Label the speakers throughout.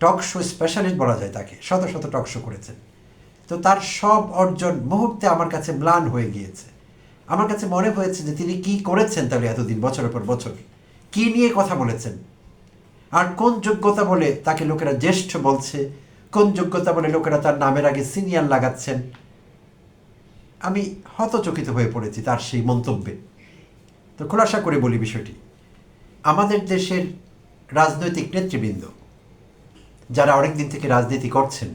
Speaker 1: Talk show specialist বলা যায় তাকে। শত শত টক শো করেছেন তো তার সব অর্জন মুহূর্তে আমার কাছে ম্লান হয়ে গিয়েছে। আমার কাছে মনে হয়েছে যে তিনি কি করেছেন তাহলে এতদিন, বছরের পর বছর? কি নিয়ে কথা বলেছেন? আর কোন যোগ্যতা বলে তাকে লোকেরা জ্যেষ্ঠ বলছে? কোন যোগ্যতা বলে লোকেরা তার নামের আগে সিনিয়র লাগাচ্ছেন? আমি হতচকিত হয়ে পড়েছি তার সেই মন্তব্যে। তো খোলাসা করে বলি বিষয়টি। আমাদের দেশের রাজনৈতিক নেতৃবৃন্দ যারা অনেক দিন থেকে রাজনীতি করছেন,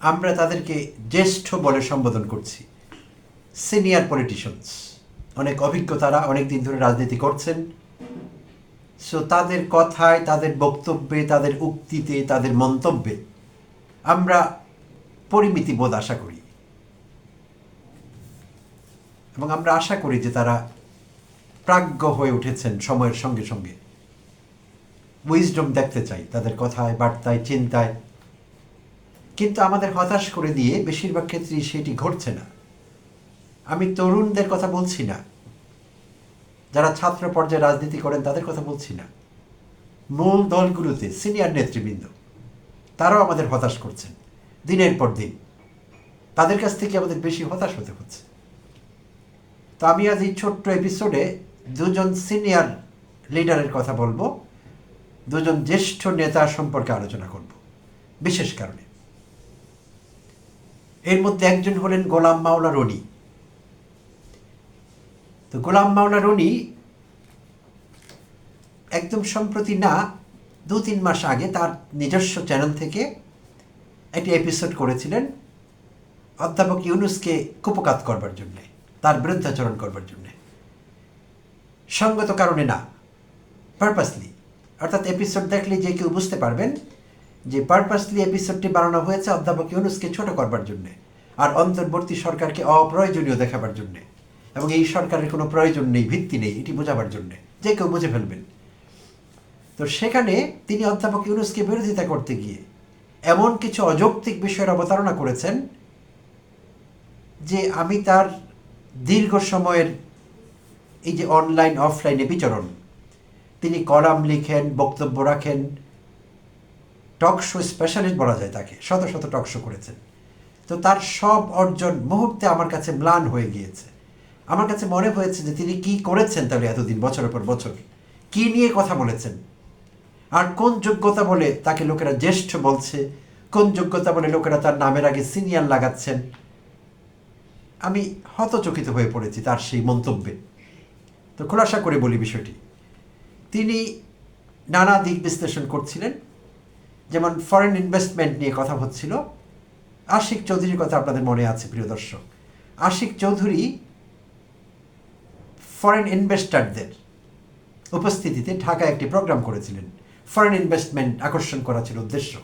Speaker 1: আমরা তাদেরকে জ্যেষ্ঠ বলে সম্বোধন করছি। সিনিয়র পলিটিশিয়ানস অনেক অভিজ্ঞ তারা অনেক দিন ধরে রাজনীতি করছেন। সো তাদের কথায়, তাদের বক্তব্যে, তাদের উক্তিতে, তাদের মন্তব্যে আমরা পরিমিতি বোধ আশা করি। এবং আমরা আশা করি যে তারা প্রাজ্ঞ হয়ে উঠেছেন সময়ের সঙ্গে সঙ্গে। উইজডম দেখতে চাই, তাদের কথায়, বার্তায়, চিন্তায়। কিন্তু আমাদের হতাশ করে দিয়ে বেশিরভাগ ক্ষেত্রেই সেটি ঘটছে না। আমি তরুণদের কথা বলছি না। যারা ছাত্র পর্যায়ে রাজনীতি করেন, তাদের কথা বলছি না। মূল দলগুলোতে সিনিয়র নেতৃবৃন্দ, তারাও আমাদের হতাশ করছেন, দিনের পর দিন। তাদের কাছ থেকে আমাদের বেশি হতাশ হতে হচ্ছে। তো আমি আজ এই ছোট্ট এপিসোডে দুজন সিনিয়র লিডারের কথা বলব। দুজন জ্যেষ্ঠ নেতা সম্পর্কে আলোচনা করব, বিশেষ কারণে। এর মধ্যে একজন হলেন গোলাম মাওলা রনি। তো গোলাম মাওলা রনি একদম সম্প্রতি না দু তিন মাস আগে তার নিজস্ব চ্যানেল থেকে একটি এপিসোড করেছিলেন, অধ্যাপক ইউনুসকে কুপকাত করবার জন্যে, তার বিরুদ্ধাচরণ করবার জন্যে। সঙ্গত কারণে না পারপাসলি অর্থাৎ এপিসোড দেখলে যে কেউ বুঝতে পারবেন যে পারপাসলি এপিসোডটি বানানো হয়েছে অধ্যাপক ইউনুসকে ছোট করবার জন্যে আর অন্তর্বর্তী সরকারকে অপ্রয়োজনীয় দেখাবার জন্যে এবং এই সরকারের কোনো প্রয়োজন নেই, ভিত্তি নেই, এটি বোঝাবার জন্যে। যে কেউ বুঝে ফেলবেন। তো সেখানে তিনি অধ্যাপক ইউনুসকে বিরোধিতা করতে গিয়ে এমন কিছু অযৌক্তিক বিষয়ের অবতারণা করেছেন যে আমি তার দীর্ঘ সময়ের এই যে অনলাইন অফলাইনে বিচরণ তিনি কলাম লিখেন, বক্তব্য রাখেন। টক শো স্পেশালিস্ট বলা যায় তাকে, শত শত টক শো করেছেন। তো তার সব অর্জন মুহূর্তে আমার কাছে ম্লান হয়ে গিয়েছে। আমার কাছে মনে হয়েছে যে তিনি কি করেছেন তাহলে এতদিন, বছরের পর বছর? কি নিয়ে কথা বলেছেন? আর কোন যোগ্যতা বলে তাকে লোকেরা জ্যেষ্ঠ বলছে? কোন যোগ্যতা বলে লোকেরা তার নামের আগে সিনিয়র লাগাচ্ছেন? আমি হতচকিত হয়ে পড়েছি তার সেই মন্তব্যে। তো খোলাসা করে বলি বিষয়টি। তিনি নানা দিক বিশ্লেষণ করছিলেন। যেমন ফরেন ইনভেস্টমেন্ট নিয়ে কথা হচ্ছিল। আশিক চৌধুরীর কথা আপনাদের মনে আছে, প্রিয় দর্শক। আশিক চৌধুরী ফরেন ইনভেস্টারদের উপস্থিতিতে ঢাকায় একটি প্রোগ্রাম করেছিলেন। ফরেন ইনভেস্টমেন্ট আকর্ষণ করা ছিল উদ্দেশ্য।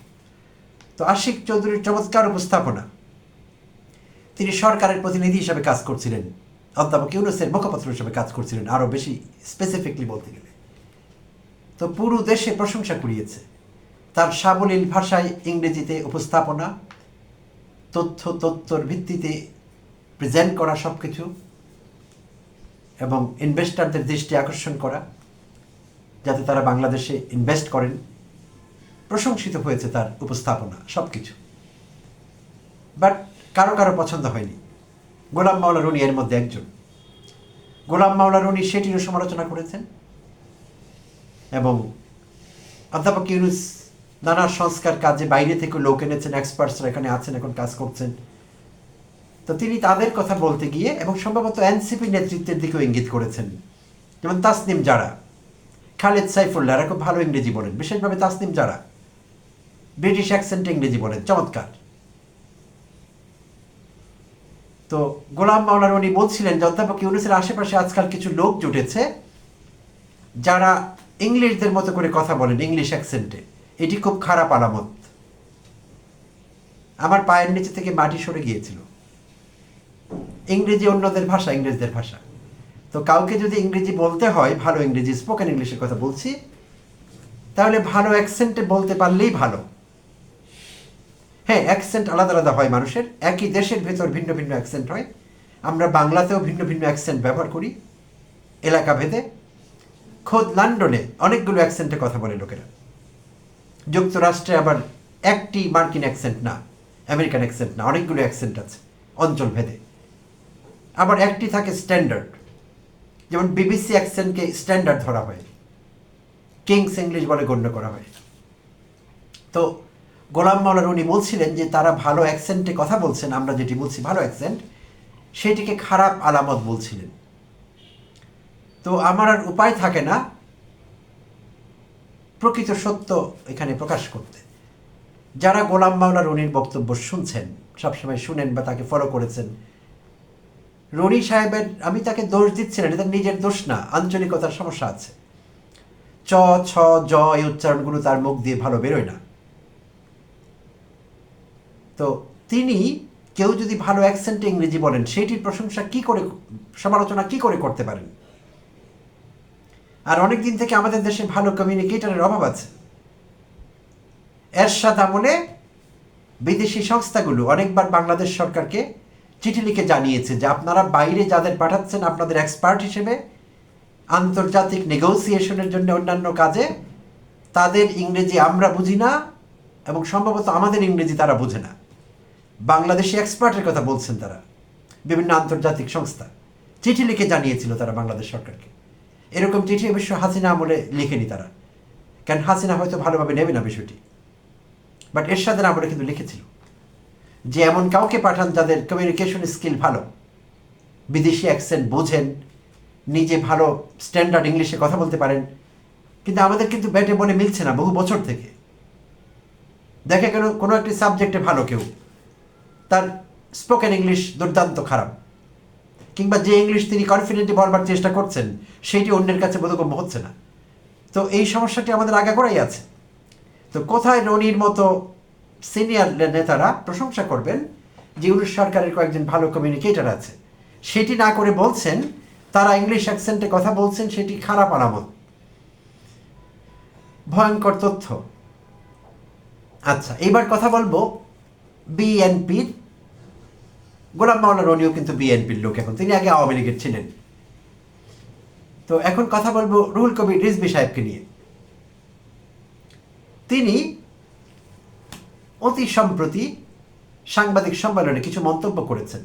Speaker 1: তো আশিক চৌধুরীর চমৎকার উপস্থাপনা। তিনি সরকারের প্রতিনিধি হিসাবে কাজ করছিলেন। অধ্যাপক ইউনুসের মুখপাত্র হিসাবে কাজ করছিলেন, আরও বেশি স্পেসিফিকলি বলতে গেলে। তো পুরো দেশে প্রশংসা কুড়িয়েছে। তার সাবলীল ভাষায় ইংরেজিতে উপস্থাপনা, তথ্য তথ্যর ভিত্তিতে প্রেজেন্ট করা সব কিছু এবং ইনভেস্টারদের দৃষ্টি আকর্ষণ করা, যাতে তারা বাংলাদেশে ইনভেস্ট করেন, প্রশংসিত হয়েছে তার উপস্থাপনা সব কিছু বাট কারও কারও পছন্দ হয়নি। গোলাম মাওলা রনি এর মধ্যে একজন। গোলাম মাওলা রনি সেটিরও সমালোচনা করেছেন। এবং অধ্যাপক ইউনুস নানা সংস্কার কাজে বাইরে থেকে লোক এনেছেন এক্সপার্টসরা এখানে আছেন, এখন কাজ করছেন। তো তিনি তাদের কথা বলতে গিয়ে এবং সম্ভবত এনসিপি নেতৃত্বের দিকেও ইঙ্গিত করেছেন। যেমন তাসনিম যারা খালেদ সাইফুল্লাহ, এরা খুব ভালো ইংরেজি বলেন, বিশেষভাবে তাসনিম যারা ব্রিটিশ অ্যাকসেন্টে ইংরেজি বলেন, চমৎকার। তো গোলাম মাওলার উনি বলছিলেন যে, অধ্যাপক ইউনুসের আশেপাশে আজকাল কিছু লোক জুটেছে যারা ইংলিশদের মতো করে কথা বলেন, ইংলিশ অ্যাকসেন্টে এটি খুব খারাপ আলামত। আমার পায়ের নিচে থেকে মাটি সরে গিয়েছিল। ইংরেজি অন্যদের ভাষা, ইংরেজদের ভাষা। তো কাউকে যদি ইংরেজি বলতে হয়, ভালো ইংরেজি স্পোকেন ইংলিশের কথা বলছি, তাহলে ভালো অ্যাকসেন্টে বলতে পারলেই ভালো। হ্যাঁ অ্যাকসেন্ট আলাদা আলাদা হয় মানুষের। একই দেশের ভেতর ভিন্ন ভিন্ন অ্যাকসেন্ট হয়। আমরা বাংলাতেও ভিন্ন ভিন্ন অ্যাকসেন্ট ব্যবহার করি। এলাকা ভেদে। খোদ লন্ডনে অনেকগুলো অ্যাকসেন্টে কথা বলে লোকেরা। যুক্তরাষ্ট্রে আবার একটি মার্কিন অ্যাকসেন্ট না, আমেরিকান অ্যাকসেন্ট না, অনেকগুলো অ্যাকসেন্ট আছে, অঞ্চল ভেদে। আবার একটি থাকে স্ট্যান্ডার্ড, যেমন বিবিসি অ্যাকসেন্টকে স্ট্যান্ডার্ড ধরা হয়, কিংস ইংলিশ বলে গণ্য করা হয়। তো গোলাম মাওলার উনি বলছিলেন যে তারা ভালো অ্যাকসেন্টে কথা বলছেন, আমরা যেটি বলছি ভালো অ্যাকসেন্ট, সেটিকে খারাপ আলামত বলছিলেন। তো আমার আর উপায় থাকে না। প্রকৃত সত্য এখানে প্রকাশ করতে। যারা গোলাম মাওলা রনির বক্তব্য শুনছেন, সবসময় শুনেন বা তাকে ফলো করেছেন, রনি সাহেবের, আমি তাকে দোষ দিচ্ছি না, এটা নিজের দোষ না, আঞ্চলিকতার সমস্যা আছে। চ, ছ, জ এই উচ্চারণগুলো তার মুখ দিয়ে ভালো বেরোয় না। তো তিনি কেউ যদি ভালো অ্যাকসেন্টে ইংরেজি বলেন সেটির প্রশংসা কি করে, সমালোচনা কি করে করতে পারেন? আর অনেক দিন থেকে আমাদের দেশে ভালো কমিউনিকেটরের অভাব আছে। এরশাদ আমলে বিদেশি সংস্থাগুলো অনেকবার বাংলাদেশ সরকারকে চিঠি লিখে জানিয়েছে যে আপনারা বাইরে যাদের পাঠাচ্ছেন আপনাদের এক্সপার্ট হিসেবে আন্তর্জাতিক নেগোসিয়েশনের জন্য অন্যান্য কাজে, তাদের ইংরেজি আমরা বুঝি না এবং সম্ভবত আমাদের ইংরেজি তারা বুঝে না। বাংলাদেশি এক্সপার্টের কথা বলছেন তারা। বিভিন্ন আন্তর্জাতিক সংস্থা। চিঠি লিখে জানিয়েছিল তারা বাংলাদেশ সরকারকে। এরকম চিঠি অবশ্য হাসিনা আমলে লিখেনি তারা। কারণ হাসিনা হয়তো ভালোভাবে নেবে না বিষয়টি। বাট এরশাদের আমলে কিন্তু লিখেছিল। যে এমন কাউকে পাঠান যাদের কমিউনিকেশন স্কিল ভালো। বিদেশি অ্যাকসেন্ট বোঝেন, নিজে ভালো স্ট্যান্ডার্ড ইংলিশে কথা বলতে পারেন। কিন্তু আমাদের কিন্তু ব্যাটে বলে মিলছে না বহু বছর থেকে। দেখা গেল কোনো একটি সাবজেক্টে ভালো কেউ। তার স্পোকেন ইংলিশ দুর্দান্ত খারাপ। কিংবা যে ইংলিশ তিনি কনফিডেন্টলি বলবার চেষ্টা করছেন সেইটি অন্যের কাছে বোধগম্য হচ্ছে না। তো এই সমস্যাটি আমাদের আগে করাই আছে। তো কোথায় রনির মতো সিনিয়র নেতারা প্রশংসা করবেন যে ইউনিট সরকারের কয়েকজন ভালো কমিউনিকেটর আছে? সেটি না করে বলছেন, তারা ইংলিশ অ্যাকসেন্টে কথা বলছেন, সেটি খারাপ আলামত। ভয়ঙ্কর তথ্য। আচ্ছা এবার কথা বলব বিএনপির গোলাম মাওলা রনিও কিন্তু বিএনপির লোক এখন। তিনি আগে আওয়ামী লীগের ছিলেন। তো এখন কথা বলব রুহুল কবির রিজবি সাহেবকে নিয়ে। তিনি অতি সম্প্রতি সাংবাদিক সম্মেলনে কিছু মন্তব্য করেছেন।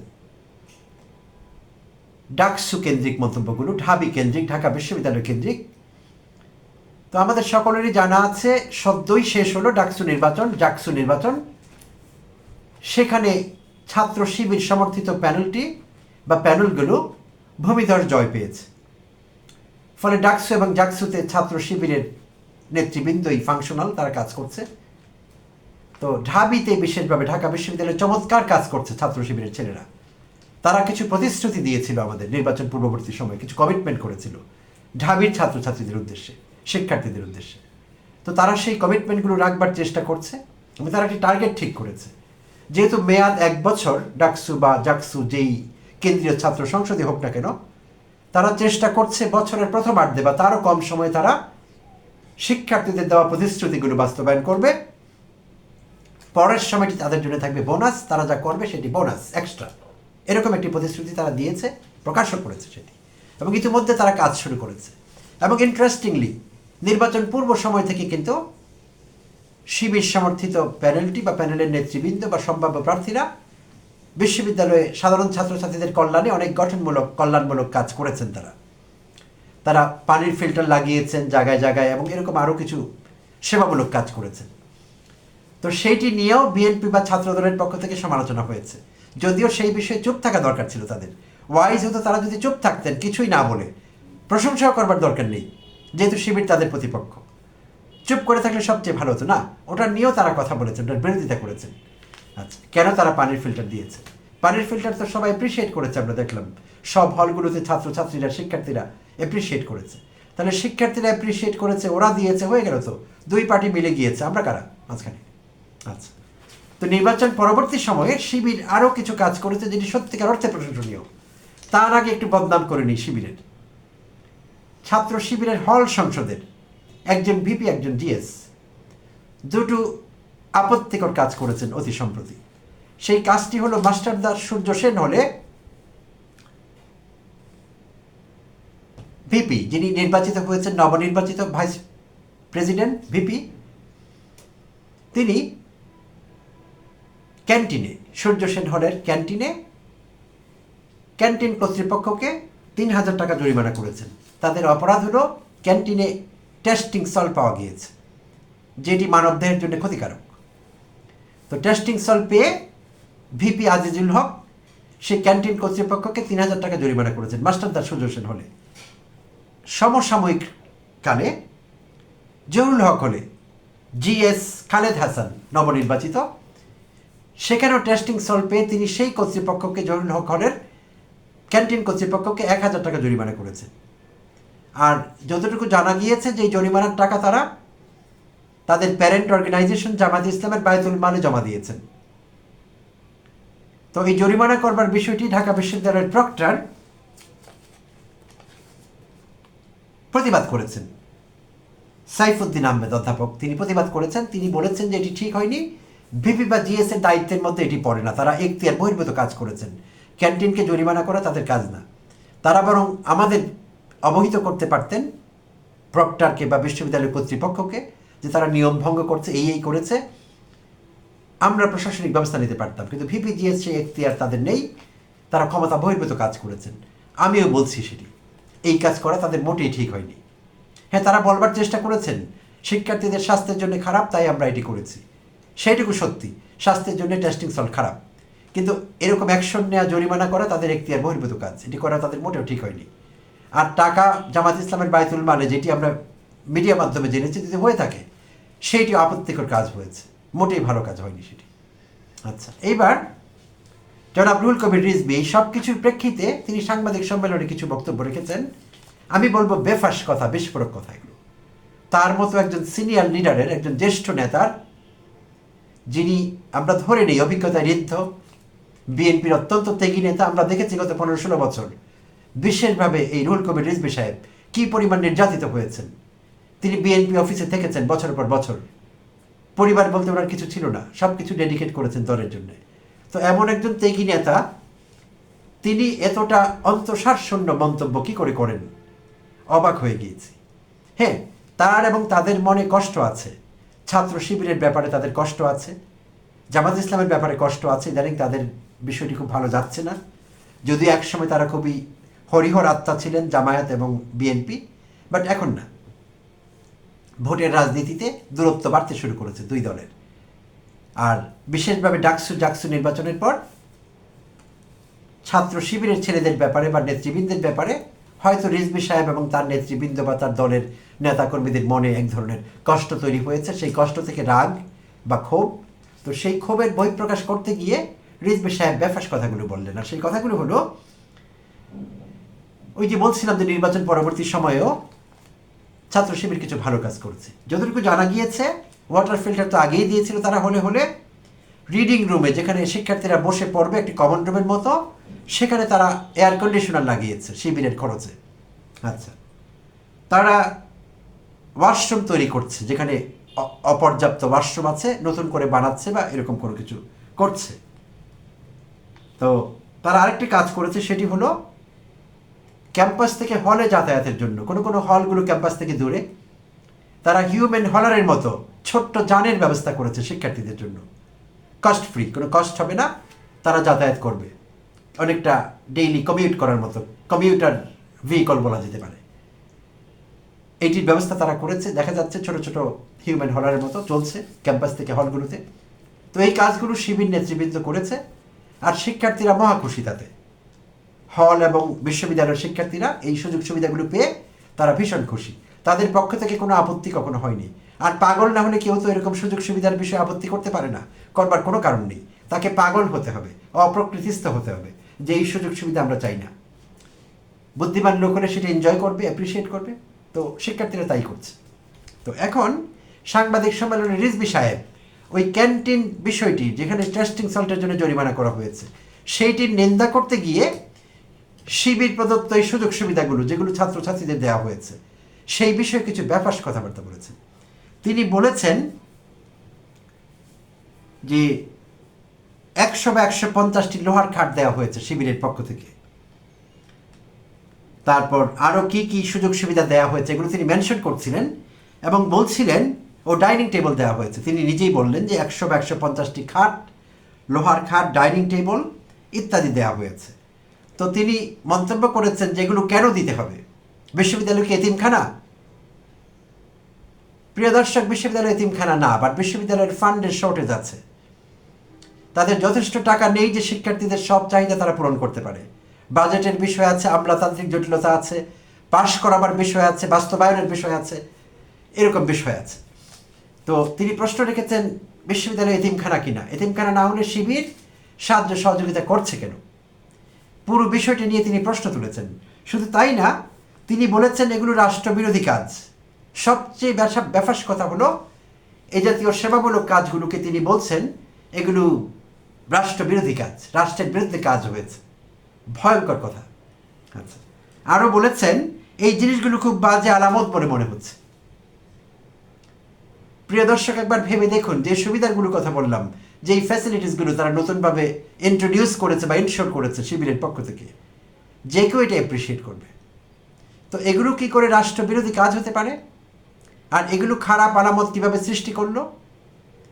Speaker 1: ডাকসু কেন্দ্রিক মন্তব্যগুলো, ঢাবি কেন্দ্রিক, ঢাকা বিশ্ববিদ্যালয় কেন্দ্রিক। তো আমাদের সকলেরই জানা আছে, সদ্যই শেষ হলো ডাকসু নির্বাচন ডাকসু নির্বাচন। সেখানে ছাত্র শিবির সমর্থিত প্যানেলটি বা প্যানেলগুলো ভূমিধর জয় পেয়েছে। ফলে ডাকসু এবং জাকসুতে ছাত্র শিবিরের নেতৃবৃন্দই ফাংশনাল তারা কাজ করছে। তো ঢাবিতে বিশেষভাবে ঢাকা বিশ্ববিদ্যালয়ে চমৎকার কাজ করছে ছাত্র শিবিরের ছেলেরা। তারা কিছু প্রতিশ্রুতি দিয়েছিল আমাদের, নির্বাচন পূর্ববর্তী সময়ে কিছু কমিটমেন্ট করেছিল ঢাবির ছাত্রছাত্রীদের উদ্দেশ্যে, শিক্ষার্থীদের উদ্দেশ্যে। তো তারা সেই কমিটমেন্টগুলো রাখবার চেষ্টা করছে এবং তারা একটি টার্গেট ঠিক করেছে। যেহেতু মেয়াদ এক বছর, ডাকসু বা জাকসু যেই কেন্দ্রীয় ছাত্র সংসদে হোক না কেন, তারা চেষ্টা করছে বছরের প্রথমার্ধে বা তারও কম সময়ে তারা শিক্ষার্থীদের দেওয়া প্রতিশ্রুতিগুলো বাস্তবায়ন করবে। পরের সময়টি তাদের জন্য থাকবে বোনাস, তারা যা করবে সেটি বোনাস এক্সট্রা এরকম একটি প্রতিশ্রুতি তারা দিয়েছে, প্রকাশও করেছে সেটি। এবং ইতিমধ্যে তারা কাজ শুরু করেছে। এবং ইন্টারেস্টিংলি নির্বাচন পূর্ব সময় থেকে কিন্তু শিবির সমর্থিত প্যানেলটি বা প্যানেলের নেতৃবৃন্দ বা সম্ভাব্য প্রার্থীরা বিশ্ববিদ্যালয়ে সাধারণ ছাত্রছাত্রীদের কল্যাণে অনেক গঠনমূলক, কল্যাণমূলক কাজ করেছেন তারা। তারা পানির ফিল্টার লাগিয়েছেন জায়গায় জায়গায় এবং এরকম আরও কিছু সেবামূলক কাজ করেছেন। তো সেইটি নিয়েও বিএনপি বা ছাত্রদলের পক্ষ থেকে সমালোচনা হয়েছে। যদিও সেই বিষয়ে চুপ থাকা দরকার ছিল তাদের। ওয়াইজ হতো তারা যদি চুপ থাকতেন, কিছুই না বলে প্রশংসাও করবার দরকার নেই, যেহেতু শিবির তাদের প্রতিপক্ষ। চুপ করে থাকলে সবচেয়ে ভালো হতো। না ওটা নিয়েও তারা কথা বলেছেন, ওটার বিরোধিতা করেছেন। আচ্ছা কেন তারা পানির ফিল্টার দিয়েছে? পানির ফিল্টার তো সবাই অ্যাপ্রিসিয়েট করেছে, আমরা দেখলাম। সব হলগুলোতে ছাত্রছাত্রীরা, শিক্ষার্থীরা অ্যাপ্রিসিয়েট করেছে। তাহলে শিক্ষার্থীরা অ্যাপ্রিসিয়েট করেছে, ওরা দিয়েছে, হয়ে গেল তো। দুই পার্টি মিলে গিয়েছে, আমরা কারা? মাঝখানে। আচ্ছা তো নির্বাচন পরবর্তী সময়ে শিবির আরও কিছু কাজ করেছে যেটি সত্যিকার অর্থে প্রশংসনীয়। তার আগে একটু বদনাম করে নিই শিবিরের। ছাত্র শিবিরের হল সংসদের। একজন ভিপি একজন ডিএস দুটো আপত্তিকর কাজ করেছেন অতি সম্প্রতি। সেই কাজটি হলো মাস্টারদার সূর্য সেন হলে ভিপি যিনি নির্বাচিত হয়েছেন, নবনির্বাচিত ভাইস প্রেসিডেন্ট ভিপি তিনি ক্যান্টিনে, সূর্য সেন হলের ক্যান্টিনে, ক্যান্টিন কর্তৃপক্ষকে তিন হাজার টাকা জরিমানা করেছেন। তাদের অপরাধ হলো ক্যান্টিনে টেস্টিং সল পাওয়া গিয়েছে, যেটি মানবদেহের জন্য ক্ষতিকারক। তো টেস্টিং সল পেয়ে ভিপি আজিজুল হক, সে ক্যান্টিন কর্তৃপক্ষকে তিন হাজার টাকা জরিমানা করেছেন। মাস্টারদার সূর্য সেন হলে। সমসাময়িক কালে জহুরুল হক হলে জিএস খালেদ হাসান নবনির্বাচিত। সেখানেও টেস্টিং সল পেয়ে তিনি সেই কর্তৃপক্ষকে জহুরুল হক হলের ক্যান্টিন কর্তৃপক্ষকে এক হাজার টাকা জরিমানা করেছেন। আর যতটুকু জানা গিয়েছে যে জরিমানার টাকা তারা তাদের প্যারেন্ট অর্গানাইজেশন জামাত ইসলামের বায়তুল মালে জমা দিয়েছেন। তো এই জরিমানা করবার বিষয়টি ঢাকা বিশ্ববিদ্যালয়ের প্রক্টর প্রতিবাদ করেছেন। সাইফুদ্দিন আহমেদ অধ্যাপক, তিনি প্রতিবাদ করেছেন। তিনি বলেছেন যে এটি ঠিক হয়নি। ভিপি বা জিএস এর দায়িত্বের মধ্যে এটি পড়ে না। তারা এখতিয়ার বহির্ভূত কাজ করেছেন। ক্যান্টিনকে জরিমানা করা তাদের কাজ না। তারা বরং আমাদের অবহিত করতে পারতেন প্রক্টারকে বা বিশ্ববিদ্যালয় কর্তৃপক্ষকে যে তারা নিয়ম ভঙ্গ করছে, এই এই করেছে। আমরা প্রশাসনিক ব্যবস্থা নিতে পারতাম, কিন্তু ভিপিজিএস, সেই এখতিয়ার তাদের নেই। তারা ক্ষমতা বহির্ভূত কাজ করেছেন। আমিও বলছি সেটি। এই কাজ করা তাদের মোটেই ঠিক হয়নি। হ্যাঁ তারা বলবার চেষ্টা করেছেন, শিক্ষার্থীদের স্বাস্থ্যের জন্য খারাপ, তাই আমরা এটি করেছি। সেইটুকু সত্যি, স্বাস্থ্যের জন্য টেস্টিং সল খারাপ। কিন্তু এরকম অ্যাকশন নেওয়া জরিমানা করা তাদের এখতিয়ার বহির্ভূত কাজ, এটি করা তাদের মোটেও ঠিক হয়নি। আর টাকা জামাত ইসলামের বায়তুল মালে, যেটি আমরা মিডিয়া মাধ্যমে জেনেছি যদি হয়ে থাকে, সেইটি আপত্তিকর কাজ হয়েছে। মোটেই ভালো কাজ হয়নি সেটি। আচ্ছা এইবার জনাব রুহুল কবির রিজবি এই সব কিছুর প্রেক্ষিতে তিনি সাংবাদিক সম্মেলনে কিছু বক্তব্য রেখেছেন। আমি বলব বেফাস কথা, বিস্ফোরক কথা এগুলো। তার মতো একজন সিনিয়র লিডারের, একজন জ্যেষ্ঠ নেতার, যিনি আমরা ধরে নিই, অভিজ্ঞতায় ঋদ্ধ, বিএনপির অত্যন্ত ত্যাগী নেতা, আমরা দেখেছি গত পনেরো ষোলো বছর। বিশেষভাবে এই রুহুল কবির রিজবি সাহেব কী পরিমাণ নির্যাতিত হয়েছেন? তিনি বিএনপি অফিসে থেকেছেন বছর পর বছর। পরিবার বলতে ওনার কিছু ছিল না সব কিছু ডেডিকেট করেছেন দলের জন্য। তো এমন একজন ত্যাগী নেতা, তিনি এতটা অন্তঃসারশূন্য মন্তব্য কি করে করেন? অবাক হয়ে গিয়েছি। হ্যাঁ তার এবং তাদের মনে কষ্ট আছে। ছাত্র শিবিরের ব্যাপারে তাদের কষ্ট আছে। জামাত ইসলামের ব্যাপারে কষ্ট আছে। ইদানিং তাদের বিষয়টি খুব ভালো যাচ্ছে না। যদিও একসময় তারা খুবই হরিহর আত্মা ছিলেন জামায়াত এবং বিএনপি, বাট এখন না। ভোটের রাজনীতিতে দূরত্ব বাড়তে শুরু করেছে দুই দলের। আর বিশেষভাবে ডাকসু জাকসু নির্বাচনের পর ছাত্র শিবিরের ছেলেদের ব্যাপারে বা নেতৃবৃন্দের ব্যাপারে হয়তো রিজবি সাহেব এবং তার নেতৃবৃন্দ বা তার দলের নেতাকর্মীদের মনে এক ধরনের কষ্ট তৈরি হয়েছে। সেই কষ্ট থেকে রাগ বা ক্ষোভ। তো সেই ক্ষোভের বহিঃপ্রকাশ করতে গিয়ে রিজবি সাহেব বেফাস কথাগুলো বললেন। আর সেই কথাগুলো হলো ওই যে বলছিলাম যে নির্বাচন পরবর্তী সময়েও ছাত্র শিবির কিছু ভালো কাজ করছে। যতটুকু জানা গিয়েছে ওয়াটার ফিল্টার তো আগেই দিয়েছিল তারা হলে হলে। রিডিং রুমে যেখানে শিক্ষার্থীরা বসে পড়বে একটি কমন রুমের মতো, সেখানে তারা এয়ার কন্ডিশনার লাগিয়েছে শিবিরের খরচে। আচ্ছা। তারা ওয়াশরুম তৈরি করছে, যেখানে অপর্যাপ্ত ওয়াশরুম আছে, নতুন করে বানাচ্ছে বা এরকম কোনো কিছু করছে। তো তারা আরেকটি কাজ করেছে, সেটি হলো ক্যাম্পাস থেকে হলে যাতায়াতের জন্য। কোনো কোনো হলগুলো ক্যাম্পাস থেকে দূরে। তারা হিউম্যান হলারের মতো ছোট্ট যানের ব্যবস্থা করেছে শিক্ষার্থীদের জন্য। কস্ট ফ্রি কোনো কস্ট হবে না। তারা যাতায়াত করবে। অনেকটা ডেইলি কমিউট করার মতো কমিউটার ভেহিকল বলা যেতে পারে। এইটির ব্যবস্থা তারা করেছে। দেখা যাচ্ছে ছোট ছোট হিউম্যান হলারের মতো চলছে ক্যাম্পাস থেকে হলগুলোতে। তো এই কাজগুলো শিবির নেতৃবৃন্দ করেছে। আর শিক্ষার্থীরা মহাখুশি তাতে। হল এবং বিশ্ববিদ্যালয়ের শিক্ষার্থীরা এই সুযোগ সুবিধাগুলো পেয়ে তারা ভীষণ খুশি। তাদের পক্ষ থেকে কোনো আপত্তি কখনো হয়নি। আর পাগল না হলে কেউ তো এরকম সুযোগ সুবিধার বিষয়ে আপত্তি করতে পারে না। করবার কোনো কারণ নেই। তাকে পাগল হতে হবে, অপ্রকৃতিস্থ হতে হবে, যে এই সুযোগ সুবিধা আমরা চাই না। বুদ্ধিমান লোক হলে সেটা এনজয় করবে অ্যাপ্রিসিয়েট করবে। তো শিক্ষার্থীরা তাই করছে। তো এখন সাংবাদিক সম্মেলনে রিজবি সাহেব ওই ক্যান্টিন বিষয়টি, যেখানে টেস্টিং সল্টের জন্য জরিমানা করা হয়েছে, সেইটির নিন্দা করতে গিয়ে শিবির প্রদত্ত এই সুযোগ সুবিধাগুলো যেগুলো ছাত্রছাত্রীদের দেওয়া হয়েছে, সেই বিষয়ে কিছু ব্যাপার কথাবার্তা বলেছেন। তিনি বলেছেন যে একশো বা একশো পঞ্চাশটি লোহার খাট দেওয়া হয়েছে শিবিরের পক্ষ থেকে। তারপর আরও কি কি সুযোগ সুবিধা দেওয়া হয়েছে এগুলো তিনি মেনশন করছিলেন এবং বলছিলেন ও ডাইনিং টেবিল দেওয়া হয়েছে। তিনি নিজেই বললেন যে একশো বা একশো পঞ্চাশটি খাট, লোহার খাট, ডাইনিং টেবিল ইত্যাদি দেওয়া হয়েছে। তো তিনি মন্তব্য করেছেন যে এগুলো কেন দিতে হবে? বিশ্ববিদ্যালয় কি এতিমখানা? প্রিয় দর্শক, বিশ্ববিদ্যালয় এতিমখানা না বাট বিশ্ববিদ্যালয়ের ফান্ডের শর্টেজ আছে। তাদের যথেষ্ট টাকা নেই যে শিক্ষার্থীদের সব চাহিদা তারা পূরণ করতে পারে। বাজেটের বিষয় আছে, আমলাতান্ত্রিক জটিলতা আছে, পাশ করাবার বিষয় আছে, বাস্তবায়নের বিষয় আছে, এরকম বিষয় আছে। তো তিনি প্রশ্ন রেখেছেন, বিশ্ববিদ্যালয় এতিমখানা কিনা? এতিমখানা না হলে শিবির সাহায্য সহযোগিতা করছে কেন? পুরো বিষয়টি নিয়ে তিনি প্রশ্ন তুলেছেন। শুধু তাই না, তিনি বলেছেন এগুলো রাষ্ট্রবিরোধী কাজ। সবচেয়ে ব্যাসা ব্যাপাস কথা হলো এই জাতীয় সেবামূলক কাজগুলোকে তিনি বলছেন, এগুলো রাষ্ট্রবিরোধী কাজ, রাষ্ট্রের বিরুদ্ধে কাজ হয়েছে। ভয়ঙ্কর কথা। আচ্ছা আরও বলেছেন, এই জিনিসগুলো খুব বাজে আলামত বলে মনে হচ্ছে। প্রিয় দর্শক, একবার ভেবে দেখুন, যে সুবিধাগুলোর কথা বললাম যে এই ফ্যাসিলিটিসগুলো তারা নতুনভাবে ইন্ট্রোডিউস করেছে বা ইনশোর করেছে শিবিরের পক্ষ থেকে, যে কেউ এটা অ্যাপ্রিসিয়েট করবে। তো এগুলো কি করে রাষ্ট্রবিরোধী কাজ হতে পারে? আর এগুলো খারাপ আলামত কীভাবে সৃষ্টি করল?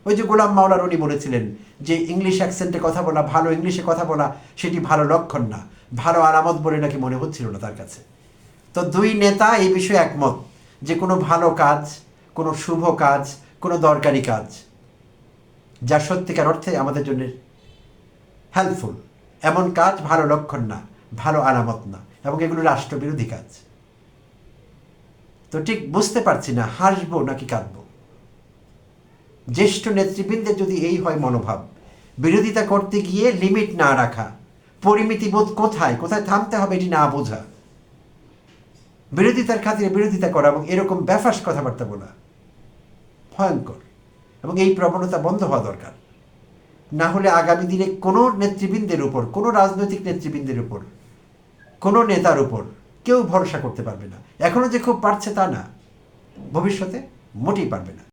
Speaker 1: ওই যে গোলাম মাওলার উনি বলেছিলেন যে ইংলিশ অ্যাকসেন্টে কথা বলা ভালো ইংলিশে কথা বলা সেটি ভালো লক্ষণ না। ভালো আলামত বলে নাকি মনে হচ্ছিল না তার কাছে। তো দুই নেতা এই বিষয়ে একমত যে কোনো ভালো কাজ, কোনো শুভ কাজ, কোনো দরকারি কাজ যা সত্যিকার অর্থে আমাদের জন্য হেল্পফুল এমন কাজ ভালো লক্ষণ না, ভালো আলামত না, এবং এগুলো রাষ্ট্রবিরোধী কাজ। তো ঠিক বুঝতে পারছি না, হাসবো নাকি কাঁদবো? জ্যেষ্ঠ নেতৃবৃন্দের যদি এই হয় মনোভাব, বিরোধিতা করতে গিয়ে লিমিট না রাখা, পরিমিতি বোধ কোথায় কোথায় থামতে হবে এটি না বোঝা। বিরোধিতার খাতিরে বিরোধিতা করা এবং এরকম ব্যাফাস কথাবার্তা বলা ভয়ঙ্কর। এবং এই প্রবণতা বন্ধ হওয়া দরকার। না হলে আগামী দিনে কোনো নেতৃবৃন্দের উপর, কোনো রাজনৈতিক নেতৃবৃন্দের উপর, কোনো নেতার উপর কেউ ভরসা করতে পারবে না। এখনও যে খুব পারছে তা না। ভবিষ্যতে মোটেই পারবে না।